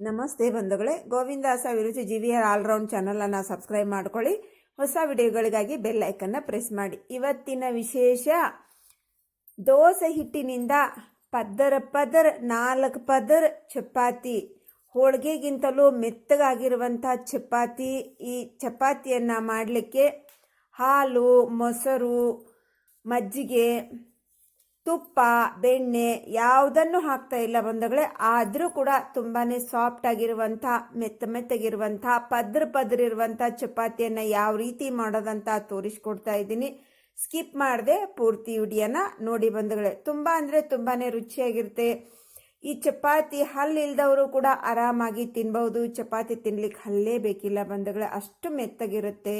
ನಮಸ್ತೆ ಬಂಧುಗಳೇ. ಗೋವಿಂದಾಸ ವಿರುಚಿ G V R all round ಚಾನಲನ್ನು ಸಬ್ಸ್ಕ್ರೈಬ್ ಮಾಡ್ಕೊಳ್ಳಿ. ಹೊಸ ವಿಡಿಯೋಗಳಿಗಾಗಿ ಬೆಲ್ ಐಕನ್ನ ಪ್ರೆಸ್ ಮಾಡಿ. ಇವತ್ತಿನ ವಿಶೇಷ, ದೋಸೆ ಹಿಟ್ಟಿನಿಂದ ಪದರ ಪದರ್, ನಾಲ್ಕು ಪದರ್ ಚಪಾತಿ. ಹೋಳಿಗೆಗಿಂತಲೂ ಮೆತ್ತಗಾಗಿರುವಂಥ ಚಪಾತಿ. ಈ ಚಪಾತಿಯನ್ನು ಮಾಡಲಿಕ್ಕೆ ಹಾಲು, ಮೊಸರು, ಮಜ್ಜಿಗೆ ತುಪ್ಪ, ಬೆಣ್ಣೆ ಯಾವುದನ್ನು ಹಾಕ್ತಾ ಇಲ್ಲ ಬಂಧುಗಳೇ, ಆದರೂ ಕೂಡ ತುಂಬಾ ಸಾಫ್ಟ್ ಆಗಿರುವಂಥ, ಮೆತ್ತ ಮೆತ್ತಗಿರುವಂಥ, ಪದ್ರ ಪದ್ರ ಇರುವಂಥ ಚಪಾತಿಯನ್ನು ಯಾವ ರೀತಿ ಮಾಡೋದಂತ ತೋರಿಸ್ಕೊಡ್ತಾ ಇದ್ದೀನಿ. ಸ್ಕಿಪ್ ಮಾಡದೆ ಪೂರ್ತಿ ವಿಡಿಯೋನ ನೋಡಿ ಬಂಧುಗಳೇ, ತುಂಬ ಅಂದರೆ ತುಂಬಾ ರುಚಿಯಾಗಿರುತ್ತೆ. ಈ ಚಪಾತಿ ಹಲ್ಲು ಇಲ್ದವರು ಕೂಡ ಆರಾಮಾಗಿ ತಿನ್ಬಹುದು, ಚಪಾತಿ ತಿನ್ಲಿಕ್ಕೆ ಹಲ್ಲೇ ಬೇಕಿಲ್ಲ ಬಂಧುಗಳೇ, ಅಷ್ಟು ಮೆತ್ತಗಿರುತ್ತೆ.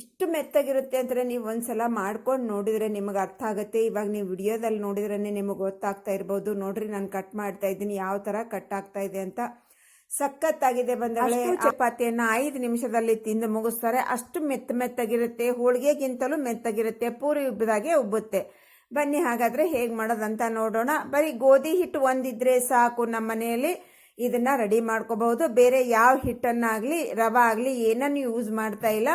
ಇಷ್ಟು ಮೆತ್ತಗಿರುತ್ತೆ ಅಂದರೆ ನೀವು ಒಂದ್ಸಲ ಮಾಡ್ಕೊಂಡು ನೋಡಿದರೆ ನಿಮಗೆ ಅರ್ಥ ಆಗುತ್ತೆ. ಇವಾಗ ನೀವು ವಿಡಿಯೋದಲ್ಲಿ ನೋಡಿದ್ರೇ ನಿಮಗೆ ಗೊತ್ತಾಗ್ತಾ ಇರ್ಬೋದು. ನೋಡ್ರಿ ನಾನು ಕಟ್ ಮಾಡ್ತಾ ಇದ್ದೀನಿ. ಯಾವ ಥರ ಕಟ್ ಆಗ್ತಾ ಇದೆ ಅಂತ ಸಖತ್ತಾಗಿದೆ ಬಂದಾಗ ಚಪಾತಿಯನ್ನು ಐದು ನಿಮಿಷದಲ್ಲಿ ತಿಂದು ಮುಗಿಸ್ತಾರೆ. ಅಷ್ಟು ಮೆತ್ತ ಮೆತ್ತಗಿರುತ್ತೆ. ಹೋಳಿಗೆಗಿಂತಲೂ ಮೆತ್ತಗಿರುತ್ತೆ. ಪೂರಿ ಉಬ್ಬಿದಾಗೆ ಉಬ್ಬುತ್ತೆ. ಬನ್ನಿ ಹಾಗಾದರೆ ಹೇಗೆ ಮಾಡೋದಂತ ನೋಡೋಣ. ಬರೀ ಗೋಧಿ ಹಿಟ್ಟು ಒಂದಿದ್ರೆ ಸಾಕು ನಮ್ಮ ಮನೆಯಲ್ಲಿ. ಇದನ್ನ ರೆಡಿ ಮಾಡ್ಕೋಬಹುದು. ಬೇರೆ ಯಾವ ಹಿಟ್ಟನ್ನಾಗಲಿ ರವೆ ಆಗಲಿ ಏನನ್ನು ಯೂಸ್ ಮಾಡ್ತಾ ಇಲ್ಲ.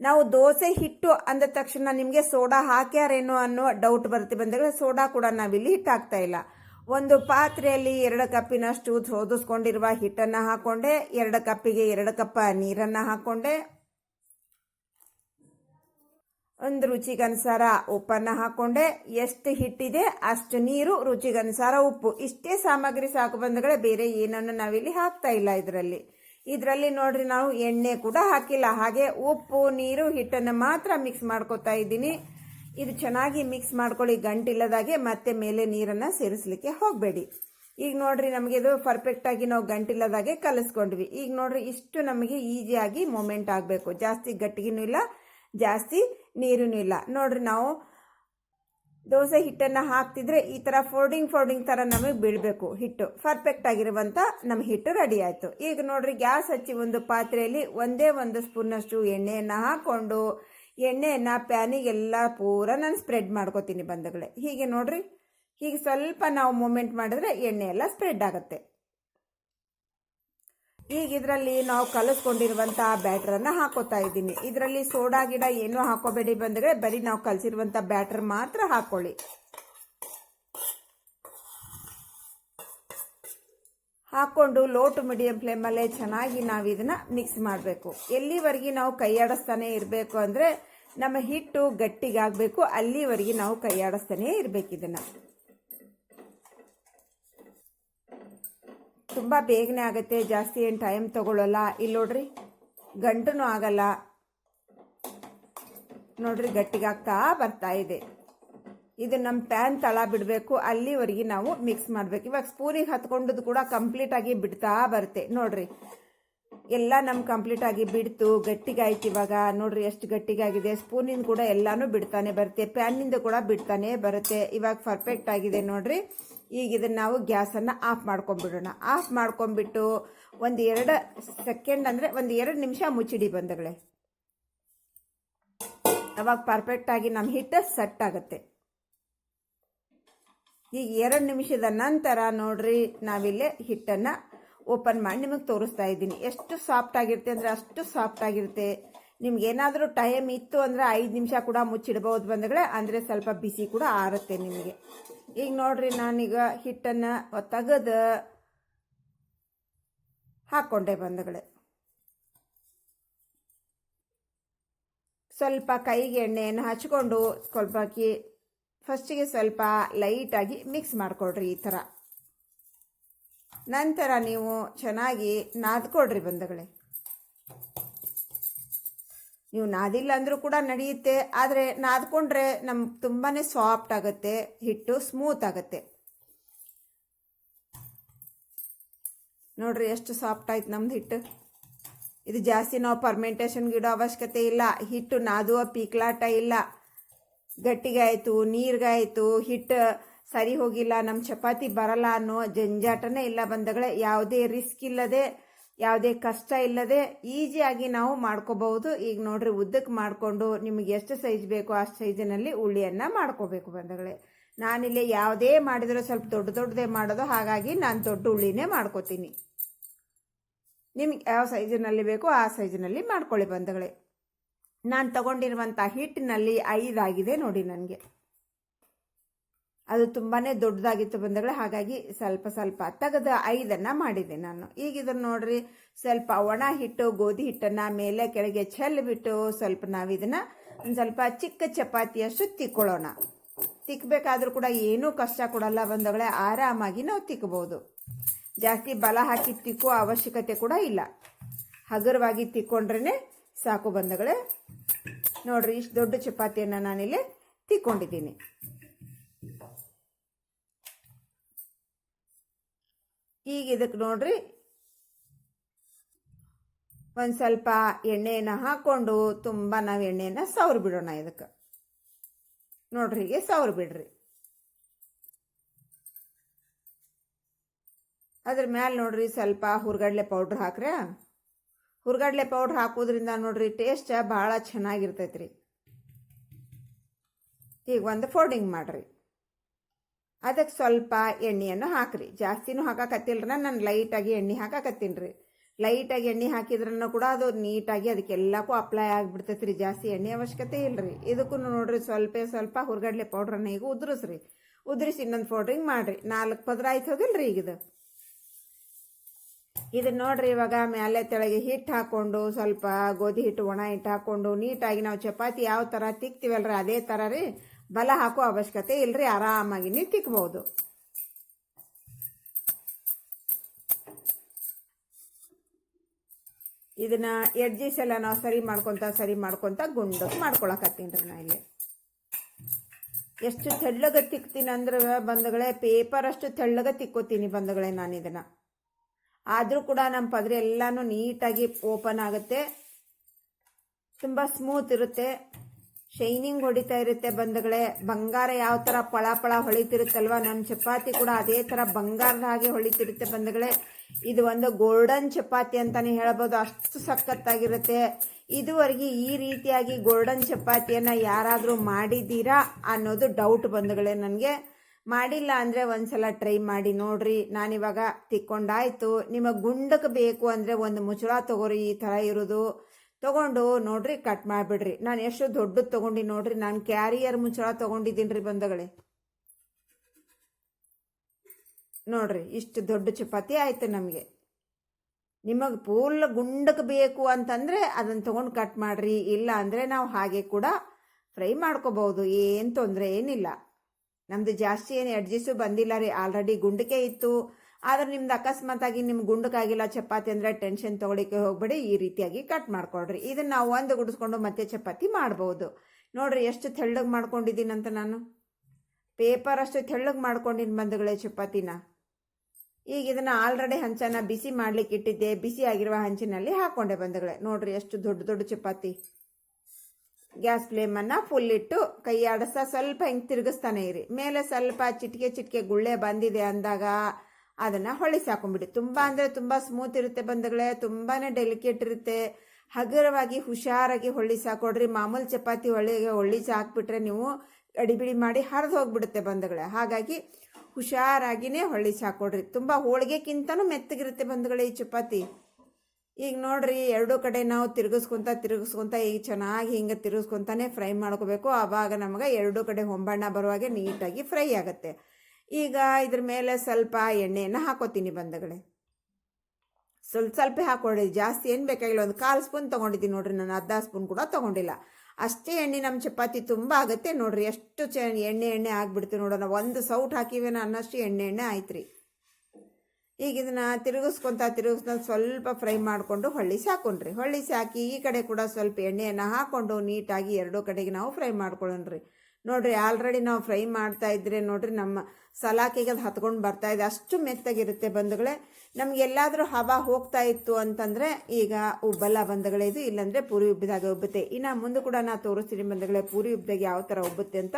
ನಾವು ದೋಸೆ ಹಿಟ್ಟು ಅಂದ ತಕ್ಷಣ ನಿಮಗೆ ಸೋಡಾ ಹಾಕ್ಯಾರೇನೋ ಅನ್ನೋ ಡೌಟ್ ಬರುತ್ತೆ. ಬಂದಾಗ ಸೋಡಾ ಕೂಡ ನಾವಿಲ್ಲಿ ಹಿಟ್ಟು ಹಾಕ್ತಾ ಇಲ್ಲ. ಒಂದು ಪಾತ್ರೆಯಲ್ಲಿ ಎರಡು ಕಪ್ಪಿನಷ್ಟು ಸೋದಿಸ್ಕೊಂಡಿರುವ ಹಿಟ್ಟನ್ನು ಹಾಕೊಂಡೆ, ಎರಡು ಕಪ್ಪಿಗೆ ಎರಡು ಕಪ್ಪ ನೀರನ್ನು ಹಾಕೊಂಡೆ, ಒಂದು ರುಚಿಗನುಸಾರ ಉಪ್ಪನ್ನು ಹಾಕೊಂಡೆ. ಎಷ್ಟು ಹಿಟ್ಟಿದೆ ಅಷ್ಟು ನೀರು, ರುಚಿಗನುಸಾರ ಉಪ್ಪು. ಇಷ್ಟೇ ಸಾಮಗ್ರಿ ಸಾಕು ಬಂದಗಳೇ ಬೇರೆ ಏನನ್ನು ನಾವಿಲ್ಲಿ ಹಾಕ್ತಾ ಇಲ್ಲ ಇದರಲ್ಲಿ. ಇದರಲ್ಲಿ ನೋಡ್ರಿ ನಾವು ಎಣ್ಣೆ ಕೂಡ ಹಾಕಿಲ್ಲ. ಹಾಗೆ ಉಪ್ಪು, ನೀರು, ಹಿಟ್ಟನ್ನು ಮಾತ್ರ ಮಿಕ್ಸ್ ಮಾಡ್ಕೋತಾ ಇದ್ದೀನಿ. ಇದು ಚೆನ್ನಾಗಿ ಮಿಕ್ಸ್ ಮಾಡ್ಕೊಳ್ಳಿ. ಗಂಟಿಲ್ಲದಾಗೆ ಮತ್ತೆ ಮೇಲೆ ನೀರನ್ನು ಸೇರಿಸಲಿಕ್ಕೆ ಹೋಗಬೇಡಿ. ಈಗ ನೋಡ್ರಿ ನಮಗೆ ಇದು ಪರ್ಫೆಕ್ಟಾಗಿ ನಾವು ಗಂಟಿಲ್ಲದಾಗೆ ಕಲಿಸ್ಕೊಂಡ್ವಿ. ಈಗ ನೋಡ್ರಿ ಇಷ್ಟು ನಮಗೆ ಈಜಿಯಾಗಿ ಮೂಮೆಂಟ್ ಆಗಬೇಕು. ಜಾಸ್ತಿ ಗಟ್ಟಿಗಿನೂ ಇಲ್ಲ, ಜಾಸ್ತಿ ನೀರೂ ಇಲ್ಲ. ನೋಡ್ರಿ ನಾವು ದೋಸೆ ಹಿಟ್ಟನ್ನು ಹಾಕ್ತಿದ್ರೆ ಈ ಥರ ಫೋಲ್ಡಿಂಗ್ ಫೋಲ್ಡಿಂಗ್ ಥರ ನಮಗೆ ಬೀಳಬೇಕು ಹಿಟ್ಟು. ಪರ್ಫೆಕ್ಟ್ ಆಗಿರುವಂಥ ನಮ್ಮ ಹಿಟ್ಟು ರೆಡಿ ಆಯಿತು. ಈಗ ನೋಡ್ರಿ, ಗ್ಯಾಸ್ ಹಚ್ಚಿ ಒಂದು ಪಾತ್ರೆಯಲ್ಲಿ ಒಂದೇ ಒಂದು ಸ್ಪೂನಷ್ಟು ಎಣ್ಣೆಯನ್ನು ಹಾಕ್ಕೊಂಡು ಎಣ್ಣೆಯನ್ನು ಪ್ಯಾನಿಗೆಲ್ಲ ಪೂರ ನಾನು ಸ್ಪ್ರೆಡ್ ಮಾಡ್ಕೋತೀನಿ ಬಂಧುಗಳೇ. ಹೀಗೆ ನೋಡ್ರಿ, ಹೀಗೆ ಸ್ವಲ್ಪ ನಾವು ಮೂಮೆಂಟ್ ಮಾಡಿದ್ರೆ ಎಣ್ಣೆ ಎಲ್ಲ ಸ್ಪ್ರೆಡ್ ಆಗುತ್ತೆ. ಈಗ ಇದರಲ್ಲಿ ನಾವು ಕಲಿಸ್ಕೊಂಡಿರುವಂಥ ಬ್ಯಾಟ್ರನ್ನು ಹಾಕೋತಾ ಇದ್ದೀನಿ. ಇದರಲ್ಲಿ ಸೋಡಾ ಗಿಡ ಏನೂ ಹಾಕೋಬೇಡಿ ಬಂದರೆ ಬರೀ ನಾವು ಕಲಸಿರುವಂಥ ಬ್ಯಾಟರ್ ಮಾತ್ರ ಹಾಕೊಳ್ಳಿ. ಹಾಕ್ಕೊಂಡು ಲೋ ಟು ಮೀಡಿಯಂ ಫ್ಲೇಮಲ್ಲೇ ಚೆನ್ನಾಗಿ ನಾವು ಇದನ್ನು ಮಿಕ್ಸ್ ಮಾಡಬೇಕು. ಎಲ್ಲಿವರೆಗೆ ನಾವು ಕೈಯಾಡಿಸ್ತಾನೆ ಇರಬೇಕು ಅಂದರೆ ನಮ್ಮ ಹಿಟ್ಟು ಗಟ್ಟಿಗಾಗಬೇಕು, ಅಲ್ಲಿವರೆಗೆ ನಾವು ಕೈಯಾಡಿಸ್ತಾನೆ ಇರಬೇಕು ಇದನ್ನು. ತುಂಬ ಬೇಗನೆ ಆಗುತ್ತೆ, ಜಾಸ್ತಿ ಏನು ಟೈಮ್ ತಗೊಳ್ಳಲ್ಲ ಇಲ್ಲಿ ನೋಡ್ರಿ ಗಂಟು ಆಗಲ್ಲ. ನೋಡ್ರಿ, ಗಟ್ಟಿಗಾಗ್ತಾ ಬರ್ತಾ ಇದೆ. ಇದು ನಮ್ಮ ಪ್ಯಾನ್ ತಳ ಬಿಡಬೇಕು, ಅಲ್ಲಿವರೆಗೆ ನಾವು ಮಿಕ್ಸ್ ಮಾಡಬೇಕು. ಇವಾಗ ಸ್ಪೂನಿಗೆ ಹತ್ಕೊಂಡದ್ದು ಕೂಡ ಕಂಪ್ಲೀಟಾಗಿ ಬಿಡ್ತಾ ಬರುತ್ತೆ. ನೋಡ್ರಿ, ಎಲ್ಲ ನಮ್ಮ ಕಂಪ್ಲೀಟಾಗಿ ಬಿಡ್ತು, ಗಟ್ಟಿಗಾಯ್ತು ಇವಾಗ. ನೋಡ್ರಿ, ಎಷ್ಟು ಗಟ್ಟಿಗಾಗಿದೆ. ಸ್ಪೂನಿಂದ ಕೂಡ ಎಲ್ಲಾನು ಬಿಡ್ತಾನೆ ಬರುತ್ತೆ. ಪ್ಯಾನಿಂದ ಕೂಡ ಬಿಡ್ತಾನೆ ಬರುತ್ತೆ. ಇವಾಗ ಪರ್ಫೆಕ್ಟ್ ಆಗಿದೆ ನೋಡ್ರಿ. ಈಗ ಇದನ್ನು ನಾವು ಗ್ಯಾಸನ್ನು ಆಫ್ ಮಾಡ್ಕೊಂಡ್ಬಿಡೋಣ. ಆಫ್ ಮಾಡ್ಕೊಂಬಿಟ್ಟು ಒಂದು ಎರಡು ಸೆಕೆಂಡ್ ಅಂದರೆ ಒಂದು ಎರಡು ನಿಮಿಷ ಮುಚ್ಚಿಡಿ ಬಂದಗಳೇ ಅವಾಗ ಪರ್ಫೆಕ್ಟಾಗಿ ನಮ್ಮ ಹಿಟ್ಟು ಸೆಟ್ ಆಗುತ್ತೆ. ಈಗ ಎರಡು ನಿಮಿಷದ ನಂತರ ನೋಡ್ರಿ ನಾವಿಲ್ಲೇ ಹಿಟ್ಟನ್ನು ಓಪನ್ ಮಾಡಿ ನಿಮಗೆ ತೋರಿಸ್ತಾ ಇದ್ದೀನಿ. ಎಷ್ಟು ಸಾಫ್ಟ್ ಆಗಿರುತ್ತೆ ಅಂದರೆ ಅಷ್ಟು ಸಾಫ್ಟ್ ಆಗಿರುತ್ತೆ. ನಿಮ್ಗೆ ಏನಾದರೂ ಟೈಮ್ ಇತ್ತು ಅಂದರೆ ಐದು ನಿಮಿಷ ಕೂಡ ಮುಚ್ಚಿಡ್ಬೋದು ಬಂದಗಳೇ ಅಂದರೆ ಸ್ವಲ್ಪ ಬಿಸಿ ಕೂಡ ಆರುತ್ತೆ ನಿಮಗೆ. ಈಗ ನೋಡ್ರಿ ನಾನೀಗ ಹಿಟ್ಟನ್ನು ತೆಗೆದು ಹಾಕ್ಕೊಂಡೆ ಬಂದಗಳೇ ಸ್ವಲ್ಪ ಕೈಗೆ ಎಣ್ಣೆಯನ್ನು ಹಚ್ಕೊಂಡು ಸ್ವಲ್ಪ ಫಸ್ಟಿಗೆ ಸ್ವಲ್ಪ ಲೈಟಾಗಿ ಮಿಕ್ಸ್ ಮಾಡಿಕೊಡ್ರಿ ಈ ಥರ. ನಂತರ ನೀವು ಚೆನ್ನಾಗಿ ನಾದ್ಕೊಡ್ರಿ ಬಂದಗಳೇ ನೀವು ನಾದಿಲ್ಲ ಅಂದರೂ ಕೂಡ ನಡೆಯುತ್ತೆ, ಆದರೆ ನಾದ್ಕೊಂಡ್ರೆ ನಮ್ಗೆ ತುಂಬಾ ಸಾಫ್ಟ್ ಆಗುತ್ತೆ, ಹಿಟ್ಟು ಸ್ಮೂತ್ ಆಗುತ್ತೆ. ನೋಡ್ರಿ ಎಷ್ಟು ಸಾಫ್ಟ್ ಆಯ್ತು ನಮ್ದು ಹಿಟ್ಟು. ಇದು ಜಾಸ್ತಿ ನಾವು ಪರ್ಮೆಂಟೇಷನ್ಗೆ ಇಡೋ ಅವಶ್ಯಕತೆ ಇಲ್ಲ, ಹಿಟ್ಟು ನಾದುವ ಪೀಕ್ಲಾಟ ಇಲ್ಲ. ಗಟ್ಟಿಗಾಯಿತು, ನೀರಿಗಾಯಿತು, ಹಿಟ್ಟು ಸರಿ ಹೋಗಿಲ್ಲ ನಮ್ಮ ಚಪಾತಿ ಬರಲ್ಲ ಅನ್ನೋ ಜಂಜಾಟನೇ ಇಲ್ಲ ಬಂದಗಳೇ ಯಾವುದೇ ರಿಸ್ಕ್ ಇಲ್ಲದೆ ಯಾವುದೇ ಕಷ್ಟ ಇಲ್ಲದೆ ಈಸಿಯಾಗಿ ನಾವು ಮಾಡ್ಕೋಬಹುದು. ಈಗ ನೋಡ್ರಿ, ಉದ್ದಕ್ಕೆ ಮಾಡಿಕೊಂಡು ನಿಮಗೆ ಎಷ್ಟು ಸೈಜ್ ಬೇಕೋ ಆ ಸೈಜಿನಲ್ಲಿ ಉಳ್ಳಿಯನ್ನು ಮಾಡ್ಕೋಬೇಕು ಬಂದಗಳೇ ನಾನಿಲ್ಲಿ ಯಾವುದೇ ಮಾಡಿದರೂ ಸ್ವಲ್ಪ ದೊಡ್ಡ ದೊಡ್ಡದೇ ಮಾಡೋದು, ಹಾಗಾಗಿ ನಾನು ದೊಡ್ಡ ಉಳ್ಳಿನೇ ಮಾಡ್ಕೋತೀನಿ. ನಿಮ್ಗೆ ಯಾವ ಸೈಜಿನಲ್ಲಿ ಬೇಕೋ ಆ ಸೈಜಿನಲ್ಲಿ ಮಾಡ್ಕೊಳ್ಳಿ ಬಂಧುಗಳೇ. ನಾನು ತಗೊಂಡಿರುವಂಥ ಹಿಟ್ಟಿನಲ್ಲಿ ಐದಾಗಿದೆ ನೋಡಿ ನನಗೆ. ಅದು ತುಂಬಾ ದೊಡ್ಡದಾಗಿತ್ತು ಬಂಧುಗಳೇ, ಹಾಗಾಗಿ ಸ್ವಲ್ಪ ಸ್ವಲ್ಪ ತೆಗೆದು ಐದನ್ನು ಮಾಡಿದೆ ನಾನು. ಈಗ ಇದನ್ನು ನೋಡ್ರಿ, ಸ್ವಲ್ಪ ಒಣ ಹಿಟ್ಟು, ಗೋಧಿ ಹಿಟ್ಟನ್ನು ಮೇಲೆ ಕೆಳಗೆ ಚೆಲ್ಬಿಟ್ಟು ಸ್ವಲ್ಪ ನಾವು ಇದನ್ನು ಒಂದು ಸ್ವಲ್ಪ ಚಿಕ್ಕ ಚಪಾತಿಯಷ್ಟು ತಿಕ್ಕೊಳ್ಳೋಣ ತಿಕ್ಕಬೇಕಾದ್ರೂ ಕೂಡ ಏನೂ ಕಷ್ಟ ಕೊಡಲ್ಲ ಬಂದಗಳೇ ಆರಾಮಾಗಿ ನಾವು ತಿಕ್ಕಬಹುದು ಜಾಸ್ತಿ ಬಲ ಹಾಕಿ ತಿಕ್ಕೋ ಅವಶ್ಯಕತೆ ಕೂಡ ಇಲ್ಲ. ಹಗುರವಾಗಿ ತಿಕ್ಕೊಂಡ್ರೇ ಸಾಕು ಬಂದಗಳೇ ನೋಡ್ರಿ, ಇಷ್ಟು ದೊಡ್ಡ ಚಪಾತಿಯನ್ನು ನಾನಿಲ್ಲಿ ತಿಕ್ಕೊಂಡಿದ್ದೀನಿ. ಈಗ ಇದಕ್ಕೆ ನೋಡ್ರಿ. ಒಂದು ಸ್ವಲ್ಪ ಎಣ್ಣೆಯನ್ನು ಹಾಕ್ಕೊಂಡು ತುಂಬ ನಾವು ಎಣ್ಣೆಯನ್ನು ಸವ್ರು ಬಿಡೋಣ ಇದಕ್ಕೆ ನೋಡ್ರಿ ಹೀಗೆ ಸವ್ರು ಬಿಡ್ರಿ. ಅದ್ರ ಮ್ಯಾಲೆ ನೋಡ್ರಿ ಸ್ವಲ್ಪ ಹುರ್ಗಡ್ಲೆ ಪೌಡ್ರ್ ಹಾಕ್ರೆ. ಹುರ್ಗಡ್ಲೆ ಪೌಡ್ರ್ ಹಾಕೋದ್ರಿಂದ ನೋಡ್ರಿ ಟೇಸ್ಟ್ ಭಾಳ ಚೆನ್ನಾಗಿರ್ತೈತೆ ರೀ ಈಗ ಒಂದು ಫೋಡಿಂಗ್ ಮಾಡಿರಿ. ಅದಕ್ಕೆ ಸ್ವಲ್ಪ ಎಣ್ಣೆಯನ್ನು ಹಾಕ್ರಿ. ಜಾಸ್ತಿನೂ ಹಾಕಕತ್ತಿಲ್ಲ ನಾನು ಲೈಟಾಗಿ ಎಣ್ಣೆ ಹಾಕಾಕತ್ತೀನಿ ರೀ ಲೈಟಾಗಿ ಎಣ್ಣೆ ಹಾಕಿದ್ರೂ ಕೂಡ ಅದು ನೀಟಾಗಿ ಅದಕ್ಕೆಲ್ಲಕ್ಕೂ ಅಪ್ಲೈ ಆಗಿಬಿಡ್ತೈತೆ ರೀ ಜಾಸ್ತಿ ಎಣ್ಣೆ ಅವಶ್ಯಕತೆ ಇಲ್ಲ ರೀ ಇದಕ್ಕೂ ನೋಡಿರಿ ಸ್ವಲ್ಪ ಸ್ವಲ್ಪ ಹುರ್ಗಡ್ಲೆ ಪೌಡ್ರನ್ನ ಈಗ ಉದುರಿಸ್ರಿ. ಉದುರಿಸಿ ಇನ್ನೊಂದು ಪೌಡ್ರಿಂಗ್ ಮಾಡಿರಿ. ನಾಲ್ಕು ಪದ್ರ ಆಯ್ತು ಹೋಗಿಲ್ರಿ ಈಗ ಇದು. ಇದನ್ನ ನೋಡ್ರಿ ಇವಾಗ ಮೇಲೆ ತೆಳಗೆ ಹಿಟ್ಟು ಹಾಕ್ಕೊಂಡು ಸ್ವಲ್ಪ ಗೋಧಿ ಹಿಟ್ಟು ಒಣ ಹಿಟ್ಟು ಹಾಕ್ಕೊಂಡು ನೀಟಾಗಿ ನಾವು ಚಪಾತಿ ಯಾವ ಥರ ತಿಕ್ತೀವಲ್ರಿ ಅದೇ ಥರ ರೀ ಬಲ ಹಾಕೋ ಅವಶ್ಯಕತೆ ಇಲ್ರಿ, ಆರಾಮಾಗಿ ನೀವು ತಿಕ್ಬೋದು ಇದನ್ನ ಎಡ್ಜಸ್ ಎಲ್ಲ ನಾವು ಸರಿ ಮಾಡ್ಕೊತ ಸರಿ ಮಾಡ್ಕೊತ ಗುಂಡಕ್ಕೆ ಮಾಡ್ಕೊಳಕತ್ತೀನಿ ರೀ ನಾ ಇಲ್ಲಿ. ಎಷ್ಟು ತೆಳ್ಳಗ ತಿಕ್ತೀನಿ ಅಂದ್ರೆ ಬಂದಗಳೇ ಪೇಪರ್ ಅಷ್ಟು ತೆಳ್ಳಗ ತಿಕ್ಕೋತೀನಿ ಬಂದಗಳೇ ನಾನು ಇದನ್ನು. ಆದರೂ ಕೂಡ ನಮ್ಮ ಪದ್ರೆ ಎಲ್ಲನೂ ನೀಟಾಗಿ ಓಪನ್ ಆಗುತ್ತೆ. ತುಂಬ ಸ್ಮೂತ್ ಇರುತ್ತೆ. ಶೈನಿಂಗ್ ಹೊಡಿತಾ ಇರುತ್ತೆ ಬಂಧುಗಳೇ. ಬಂಗಾರ ಯಾವ ಥರ ಪಳ ಹೊಳಿತಿರುತ್ತಲ್ವ? ನಮ್ಮ ಚಪಾತಿ ಕೂಡ ಅದೇ ಥರ ಬಂಗಾರದ ಹಾಗೆ ಹೊಳಿತಿರುತ್ತೆ ಬಂಧುಗಳೇ. ಇದು ಒಂದು ಗೋಲ್ಡನ್ ಚಪಾತಿ ಅಂತಾನೆ ಹೇಳ್ಬೋದು. ಅಷ್ಟು ಸಖತ್ತಾಗಿರುತ್ತೆ. ಇದುವರೆಗೆ ಈ ರೀತಿಯಾಗಿ ಗೋಲ್ಡನ್ ಚಪಾತಿಯನ್ನು ಯಾರಾದರೂ ಮಾಡಿದ್ದೀರಾ ಅನ್ನೋದು ಡೌಟ್ ಬಂಧುಗಳೇ ನನಗೆ. ಮಾಡಿಲ್ಲ ಅಂದರೆ ಒಂದ್ಸಲ ಟ್ರೈ ಮಾಡಿ ನೋಡ್ರಿ. ನಾನಿವಾಗ ತಿಕ್ಕೊಂಡಾಯ್ತು. ನಿಮಗೆ ಗುಂಡಕ್ಕೆ ಬೇಕು ಅಂದರೆ ಒಂದು ಮುಚ್ಚಳ ತಗೋರಿ ಈ ಥರ ಇರೋದು. ತಗೊಂಡು ನೋಡ್ರಿ ಕಟ್ ಮಾಡಿಬಿಡ್ರಿ. ನಾನು ಎಷ್ಟು ದೊಡ್ಡದು ತೊಗೊಂಡಿ ನೋಡ್ರಿ, ನಾನು ಕ್ಯಾರಿಯರ್ ಮುಚ್ಚಳ ತೊಗೊಂಡಿದ್ದೀನಿ ರೀ ಬಂಧುಗಳೇ. ನೋಡ್ರಿ, ಇಷ್ಟು ದೊಡ್ಡ ಚಪಾತಿ ಆಯ್ತು ನಮಗೆ. ನಿಮಗೆ ಪೂಲ್ ಗುಂಡಕ್ಕೆ ಬೇಕು ಅಂತಂದರೆ ಅದನ್ನು ತೊಗೊಂಡು ಕಟ್ ಮಾಡಿರಿ, ಇಲ್ಲ ಅಂದರೆ ನಾವು ಹಾಗೆ ಕೂಡ ಫ್ರೈ ಮಾಡ್ಕೋಬಹುದು, ಏನು ತೊಂದರೆ ಏನಿಲ್ಲ. ನಮ್ಮದು ಜಾಸ್ತಿ ಏನು ಅಡ್ಜಸ್ಟು ಬಂದಿಲ್ಲ ರೀ ಆಲ್ರೆಡಿ ಗುಂಡಕ್ಕೆ ಇತ್ತು. ಆದ್ರೆ ನಿಮ್ದು ಅಕಸ್ಮಾತಾಗಿ ನಿಮ್ಗೆ ಗುಂಡಕ್ಕಾಗಿಲ್ಲ, ಚಪಾತಿ ಅಂದರೆ ಟೆನ್ಷನ್ ತೊಗೊಳಿಕ್ಕೆ ಹೋಗ್ಬೇಡಿ, ಈ ರೀತಿಯಾಗಿ ಕಟ್ ಮಾಡ್ಕೊಳ್ರಿ. ಇದನ್ನು ನಾವು ಒಂದು ಗುಡಿಸ್ಕೊಂಡು ಮತ್ತೆ ಚಪಾತಿ ಮಾಡ್ಬೋದು. ನೋಡ್ರಿ, ಎಷ್ಟು ತೆಳ್ಳಗೆ ಮಾಡ್ಕೊಂಡಿದ್ದೀನಂತ ನಾನು. ಪೇಪರ್ ಅಷ್ಟು ತೆಳ್ಳಗೆ ಮಾಡ್ಕೊಂಡಿನ ಬಂಧುಗಳೇ ಚಪಾತಿನ. ಈಗ ಇದನ್ನ ಆಲ್ರೆಡಿ ಹಂಚನ ಬಿಸಿ ಮಾಡ್ಲಿಕ್ಕೆ ಇಟ್ಟಿದ್ದೆ, ಬಿಸಿ ಆಗಿರುವ ಹಂಚಿನಲ್ಲಿ ಹಾಕೊಂಡೆ ಬಂಧುಗಳೇ. ನೋಡ್ರಿ, ಎಷ್ಟು ದೊಡ್ಡ ದೊಡ್ಡ ಚಪಾತಿ. ಗ್ಯಾಸ್ ಫ್ಲೇಮನ್ನು ಫುಲ್ ಇಟ್ಟು ಕೈ ಆಡಿಸ್ತಾ ಸ್ವಲ್ಪ ಹಿಂಗೆ ತಿರುಗಿಸ್ತಾನೆ ಇರಿ. ಮೇಲೆ ಸ್ವಲ್ಪ ಚಿಟಿಕೆ ಚಿಟಿಕೆ ಗುಳ್ಳೆ ಬಂದಿದೆ ಅಂದಾಗ ಅದನ್ನು ಹೊಳಿಸಿ ಹಾಕೊಂಡ್ಬಿಡಿ ತುಂಬ ಅಂದರೆ ತುಂಬ ಸ್ಮೂತ್ ಇರುತ್ತೆ ಬಂಧುಗಳೇ ತುಂಬಾ ಡೆಲಿಕೇಟ್ ಇರುತ್ತೆ. ಹಗುರವಾಗಿ, ಹುಷಾರಾಗಿ ಹೊಳ್ಳಿ ಹಾಕೊಡ್ರಿ ಮಾಮೂಲಿ ಚಪಾತಿ ಹೊಳ್ಳಿ ಹೊಳ್ಳಿಸಿ ಹಾಕ್ಬಿಟ್ರೆ ನೀವು ಅಡಿಬಿಡಿ ಮಾಡಿ ಹರಿದು ಹೋಗ್ಬಿಡುತ್ತೆ ಬಂಧುಗಳೇ. ಹಾಗಾಗಿ ಹುಷಾರಾಗಿನೇ ಹೊಳ್ಳಿಸಿ ಹಾಕೊಡ್ರಿ ತುಂಬ ಹೋಳಿಗೆಕ್ಕಿಂತನೂ ಮೆತ್ತಗಿರುತ್ತೆ ಬಂಧುಗಳೇ ಈ ಚಪಾತಿ. ಈಗ ನೋಡ್ರಿ, ಎರಡೂ ಕಡೆ ನಾವು ತಿರುಗಿಸ್ಕೊಂತ ತಿರುಗಿಸ್ಕೊಂತ ಈಗ ಚೆನ್ನಾಗಿ ಹಿಂಗೆ ತಿರುಗಿಸ್ಕೊಂತಾನೆ ಫ್ರೈ ಮಾಡ್ಕೋಬೇಕು. ಆವಾಗ ನಮಗೆ ಎರಡೂ ಕಡೆ ಹೊಂಬಣ್ಣ ಬರುವಾಗೆ ನೀಟಾಗಿ ಫ್ರೈ ಆಗುತ್ತೆ. ಈಗ ಇದ್ರ ಮೇಲೆ ಸ್ವಲ್ಪ ಎಣ್ಣೆಯನ್ನು ಹಾಕೋತೀನಿ ಬಂದಗಡೆ. ಸ್ವಲ್ಪ ಸ್ವಲ್ಪ ಹಾಕ್ಕೊಳ್ಳಿ ಜಾಸ್ತಿ ಏನು ಬೇಕಾಗಿಲ್ಲ, ಒಂದು ಕಾಲು ಸ್ಪೂನ್ ತೊಗೊಂಡಿದ್ದೀನಿ ನೋಡ್ರಿ, ನಾನು ಅರ್ಧ ಸ್ಪೂನ್ ಕೂಡ ತೊಗೊಂಡಿಲ್ಲ. ಅಷ್ಟೇ ಎಣ್ಣೆ ನಮ್ಮ ಚಪಾತಿ ತುಂಬ ಆಗುತ್ತೆ ನೋಡ್ರಿ, ಎಷ್ಟು ಚ ಎಣ್ಣೆ ಎಣ್ಣೆ ಆಗಿಬಿಡ್ತು ನೋಡೋಣ, ಒಂದು ಸೌಟ್ ಹಾಕಿವೇನ ಅನ್ನಷ್ಟು ಎಣ್ಣೆ ಎಣ್ಣೆ ಆಯ್ತು ರೀ ಈಗ ಇದನ್ನು ತಿರುಗಿಸ್ಕೊತ ತಿರುಗಿಸ್ಕೊಂಡು ಸ್ವಲ್ಪ ಫ್ರೈ ಮಾಡಿಕೊಂಡು ಹೊಳ್ಳಿಸಿ ಹಾಕೊಂಡ್ರಿ ಹೊಳ್ಳಿಸಿ ಹಾಕಿ ಈ ಕಡೆ ಕೂಡ ಸ್ವಲ್ಪ ಎಣ್ಣೆಯನ್ನು ಹಾಕ್ಕೊಂಡು ನೀಟಾಗಿ ಎರಡೂ ಕಡೆಗೆ ನಾವು ಫ್ರೈ ಮಾಡ್ಕೊಳ್ಳೋಣ್ರಿ. ನೋಡ್ರಿ ಆಲ್ರೆಡಿ ನಾವು ಫ್ರೈ ಮಾಡ್ತಾ ಇದ್ರೆ ನೋಡ್ರಿ ನಮ್ಮ ಸಲಾಕಿಗೆ ಅದು ಹತ್ಕೊಂಡು ಬರ್ತಾ ಇದೆ. ಅಷ್ಟು ಮೆತ್ತಗಿರುತ್ತೆ ಬಂಧುಗಳೇ ನಮ್ಗೆ ಎಲ್ಲಾದರೂ ಹವಾ ಹೋಗ್ತಾ ಇತ್ತು ಅಂತಂದರೆ ಈಗ ಉಬ್ಬಲ್ಲ ಬಂಧುಗಳೇ ಇದು. ಇಲ್ಲಾಂದರೆ ಪೂರಿ ಉಬ್ಬಿದಾಗ ಉಬ್ಬುತ್ತೆ. ಇನ್ನು ಮುಂದೆ ಕೂಡ ನಾ ತೋರಿಸ್ತೀನಿ ಬಂಧುಗಳೇ ಪೂರಿ ಉಬ್ಬಿದಾಗ ಯಾವ ಥರ ಉಬ್ಬುತ್ತೆ ಅಂತ.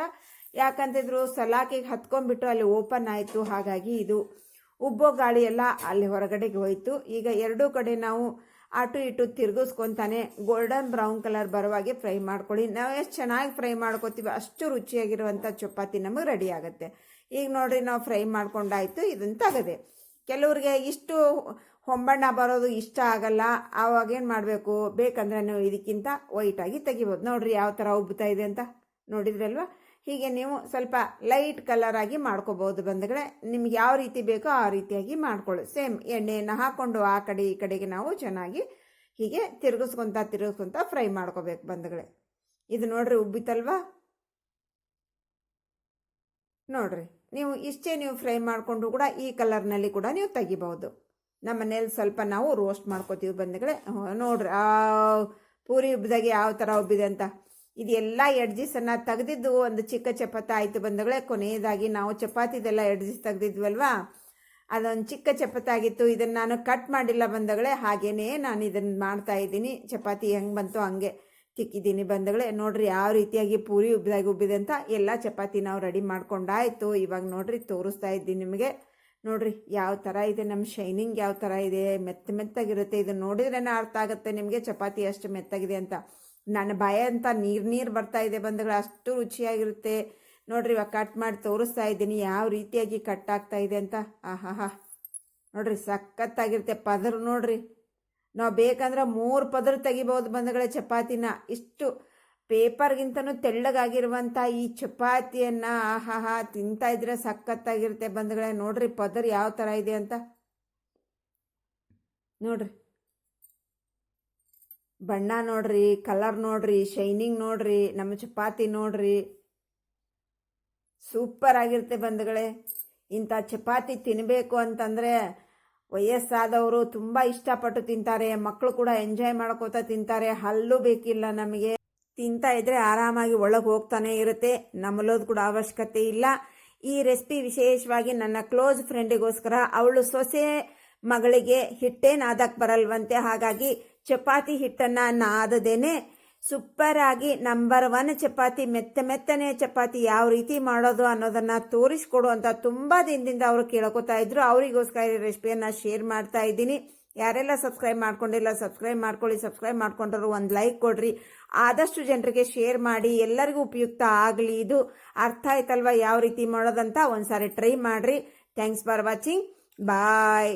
ಯಾಕಂತಿದ್ರು ಸಲಾಕೆಗೆ ಹತ್ಕೊಂಡ್ಬಿಟ್ಟು ಅಲ್ಲಿ ಓಪನ್ ಆಯಿತು. ಹಾಗಾಗಿ ಇದು ಉಬ್ಬೋ ಗಾಳಿ ಎಲ್ಲ ಅಲ್ಲಿ ಹೊರಗಡೆಗೆ ಹೋಯಿತು. ಈಗ ಎರಡೂ ಕಡೆ ನಾವು ಅಟು ಇಟು ತಿರುಗಿಸ್ಕೊಂತಾನೆ. ಗೋಲ್ಡನ್ ಬ್ರೌನ್ ಕಲರ್ ಬರುವಾಗೆ ಫ್ರೈ ಮಾಡ್ಕೊಳ್ಳಿ. ನಾವು ಎಷ್ಟು ಚೆನ್ನಾಗಿ ಫ್ರೈ ಮಾಡ್ಕೋತೀವಿ ಅಷ್ಟು ರುಚಿಯಾಗಿರುವಂಥ ಚಪಾತಿ ನಮಗೆ ರೆಡಿ ಆಗುತ್ತೆ. ಈಗ ನೋಡ್ರಿ ನಾವು ಫ್ರೈ ಮಾಡ್ಕೊಂಡಾಯ್ತು ಇದನ್ನು ತೆಗದೆ. ಕೆಲವ್ರಿಗೆ ಇಷ್ಟು ಹೊಂಬಣ್ಣ ಬರೋದು ಇಷ್ಟ ಆಗಲ್ಲ. ಆವಾಗ ಏನು ಮಾಡಬೇಕು? ಬೇಕಂದ್ರೆ ನೀವು ಇದಕ್ಕಿಂತ ವೈಟಾಗಿ ತೆಗಿಬೋದು. ನೋಡ್ರಿ ಯಾವ ಥರ ಉಬ್ಬುತ್ತಾ ಇದೆ ಅಂತ. ನೋಡಿದ್ರಲ್ವಾ? ಹೀಗೆ ನೀವು ಸ್ವಲ್ಪ ಲೈಟ್ ಕಲರ್ ಆಗಿ ಮಾಡ್ಕೋಬಹುದು ಬಂಧುಗಳೇ. ನಿಮ್ಗೆ ಯಾವ ರೀತಿ ಬೇಕೋ ಆ ರೀತಿಯಾಗಿ ಮಾಡ್ಕೊಳ್ಳಿ. ಸೇಮ್ ಎಣ್ಣೆಯನ್ನು ಹಾಕ್ಕೊಂಡು ಆ ಕಡೆ ಈ ಕಡೆಗೆ ನಾವು ಚೆನ್ನಾಗಿ ಹೀಗೆ ತಿರುಗಿಸ್ಕೊಂತ ತಿರುಗಿಸ್ಕೊಂತ ಫ್ರೈ ಮಾಡ್ಕೋಬೇಕು ಬಂಧುಗಳೇ. ಇದು ನೋಡ್ರಿ ಉಬ್ಬಿತಲ್ವಾ ನೋಡ್ರಿ, ನೀವು ಇಷ್ಟೇ ನೀವು ಫ್ರೈ ಮಾಡಿಕೊಂಡು ಕೂಡ ಈ ಕಲರ್ನಲ್ಲಿ ಕೂಡ ನೀವು ತೆಗಿಬಹುದು. ನಮ್ಮ ಮನೇಲಿ ಸ್ವಲ್ಪ ನಾವು ರೋಸ್ಟ್ ಮಾಡ್ಕೋತೀವಿ ಬಂಧುಗಳೇ. ನೋಡ್ರಿ, ಆ ಪೂರಿ ಉಬ್ಬಿದಾಗೆ ಯಾವ ಥರ ಉಬ್ಬಿದೆ ಅಂತ. ಇದೆಲ್ಲ ಎಡ್ಜಿಸನ್ನು ತೆಗೆದಿದ್ದು ಒಂದು ಚಿಕ್ಕ ಚಪಾತಿ ಆಯಿತು ಬಂಧುಗಳೇ. ಕೊನೆಯದಾಗಿ ನಾವು ಚಪಾತಿದೆಲ್ಲ ಎಡ್ಜಿಸ್ ತೆಗೆದಿದ್ವಲ್ವಾ? ಅದೊಂದು ಚಿಕ್ಕ ಚಪಾತಿ ಆಗಿತ್ತು ಇದನ್ನು ನಾನು ಕಟ್ ಮಾಡಿಲ್ಲ ಬಂಧುಗಳೇ. ಹಾಗೇನೇ ನಾನು ಇದನ್ನು ಮಾಡ್ತಾ ಇದ್ದೀನಿ. ಚಪಾತಿ ಹೆಂಗೆ ಬಂತು ಹಂಗೆ ತಿಕ್ಕಿದ್ದೀನಿ ಬಂಧುಗಳೇ. ನೋಡ್ರಿ ಯಾವ ರೀತಿಯಾಗಿ ಪೂರಿ ಉಬ್ಬಿದಾಗಿ ಉಬ್ಬಿದೆ ಅಂತ ಎಲ್ಲ ಚಪಾತಿ ನಾವು ರೆಡಿ ಮಾಡ್ಕೊಂಡಾಯಿತು. ಇವಾಗ ನೋಡ್ರಿ ತೋರಿಸ್ತಾ ಇದ್ದೀನಿ ನಿಮಗೆ. ನೋಡ್ರಿ ಯಾವ ಥರ ಇದೆ ನಮ್ಮ ಶೈನಿಂಗ್, ಯಾವ ಥರ ಇದೆ, ಮೆತ್ತ ಮೆತ್ತಾಗಿರುತ್ತೆ. ಇದು ನೋಡಿದ್ರೇ ಅರ್ಥ ಆಗುತ್ತೆ ನಿಮಗೆ. ಚಪಾತಿ ಅಷ್ಟು ಮೆತ್ತಾಗಿದೆ ಅಂತ. ನನ್ನ ಭಯ ಅಂತ ನೀರು ನೀರು ಬರ್ತಾ ಇದೆ ಬಂಧುಗಳು, ಅಷ್ಟು ರುಚಿಯಾಗಿರುತ್ತೆ. ನೋಡ್ರಿ, ಇವಾಗ ಕಟ್ ಮಾಡಿ ತೋರಿಸ್ತಾ ಇದ್ದೀನಿ, ಯಾವ ರೀತಿಯಾಗಿ ಕಟ್ ಆಗ್ತಾ ಇದೆ ಅಂತ. ಆಹಾ ನೋಡ್ರಿ, ಸಖತ್ತಾಗಿರುತ್ತೆ. ಪದರು ನೋಡ್ರಿ. ನಾವು ಬೇಕಂದ್ರೆ ಮೂರು ಪದರು ತೆಗಿಬೋದು ಬಂಧುಗಳ ಚಪಾತಿನ. ಇಷ್ಟು ಪೇಪರ್ಗಿಂತನೂ ತೆಳ್ಳಗಾಗಿರುವಂಥ ಈ ಚಪಾತಿಯನ್ನು ಆಹಾಹಾ ತಿಂತಾ ಇದ್ರೆ ಸಖತ್ತಾಗಿರುತ್ತೆ ಬಂಧುಗಳೇ. ನೋಡ್ರಿ, ಪದರ್ ಯಾವ ಥರ ಇದೆ ಅಂತ. ನೋಡ್ರಿ. ಬಣ್ಣ ನೋಡ್ರಿ ಕಲರ್ ನೋಡ್ರಿ ಶೈನಿಂಗ್ ನೋಡ್ರಿ, ನಮ್ಮ ಚಪಾತಿ ನೋಡ್ರಿ. ಸೂಪರ್ ಆಗಿರುತ್ತೆ ಬಂಧುಗಳೇ. ಇಂಥ ಚಪಾತಿ ತಿನ್ನಬೇಕು ಅಂತಂದರೆ ವಯಸ್ಸಾದವರು ತುಂಬ ಇಷ್ಟಪಟ್ಟು ತಿಂತಾರೆ ಮಕ್ಕಳು ಕೂಡ ಎಂಜಾಯ್ ಮಾಡ್ಕೋತಾ ತಿಂತಾರೆ, ಹಲ್ಲು ಬೇಕಿಲ್ಲ ನಮಗೆ. ತಿಂತಾ ಇದ್ರೆ ಆರಾಮಾಗಿ ಒಳಗೆ ಹೋಗ್ತಾನೆ ಇರುತ್ತೆ ನಮ್ಮಲೋದು ಕೂಡ ಅವಶ್ಯಕತೆ ಇಲ್ಲ. ಈ ರೆಸಿಪಿ ವಿಶೇಷವಾಗಿ ನನ್ನ ಕ್ಲೋಸ್ ಫ್ರೆಂಡಿಗೋಸ್ಕರ ಅವಳು ಸೊಸೆ ಮಗಳಿಗೆ ಹಿಟ್ಟೇನು ಆದಕ್ಕೆ ಬರಲ್ವಂತೆ, ಹಾಗಾಗಿ ಚಪಾತಿ ಹಿಟ್ಟನ್ನು ನಾದದೇನೆ ಸೂಪರಾಗಿ ನಂಬರ್ ಒನ್ ಚಪಾತಿ, ಮೆತ್ತ ಮೆತ್ತನೆ ಚಪಾತಿ ಯಾವ ರೀತಿ ಮಾಡೋದು ಅನ್ನೋದನ್ನ ತೋರಿಸ್ಕೊಡು ಅಂತ ತುಂಬಾ ದಿನದಿಂದ ಅವರು ಕೇಳ್ಕೊತಾ ಇದ್ರು. ಅವರಿಗೋಸ್ಕರ ಈ ರೆಸಿಪಿಯನ್ನು ಶೇರ್ ಮಾಡ್ತಾ ಇದ್ದೀನಿ. ಯಾರೆಲ್ಲ ಸಬ್ಸ್ಕ್ರೈಬ್ ಮಾಡ್ಕೊಂಡಿಲ್ಲ, ಸಬ್ಸ್ಕ್ರೈಬ್ ಮಾಡ್ಕೊಳ್ಳಿ. ಸಬ್ಸ್ಕ್ರೈಬ್ ಮಾಡ್ಕೊಂಡ್ರು ಒಂದು ಲೈಕ್ ಕೊಡ್ರಿ. ಆದಷ್ಟು ಜನರಿಗೆ ಶೇರ್ ಮಾಡಿ, ಎಲ್ಲರಿಗೂ ಉಪಯುಕ್ತ ಆಗಲಿ. ಇದು ಅರ್ಥ ಆಯ್ತಲ್ವಾ ಯಾವ ರೀತಿ ಮಾಡೋದಂತ? ಒಂದ್ಸಾರಿ ಟ್ರೈ ಮಾಡ್ರಿ. Thanks for watching. ಬಾಯ್.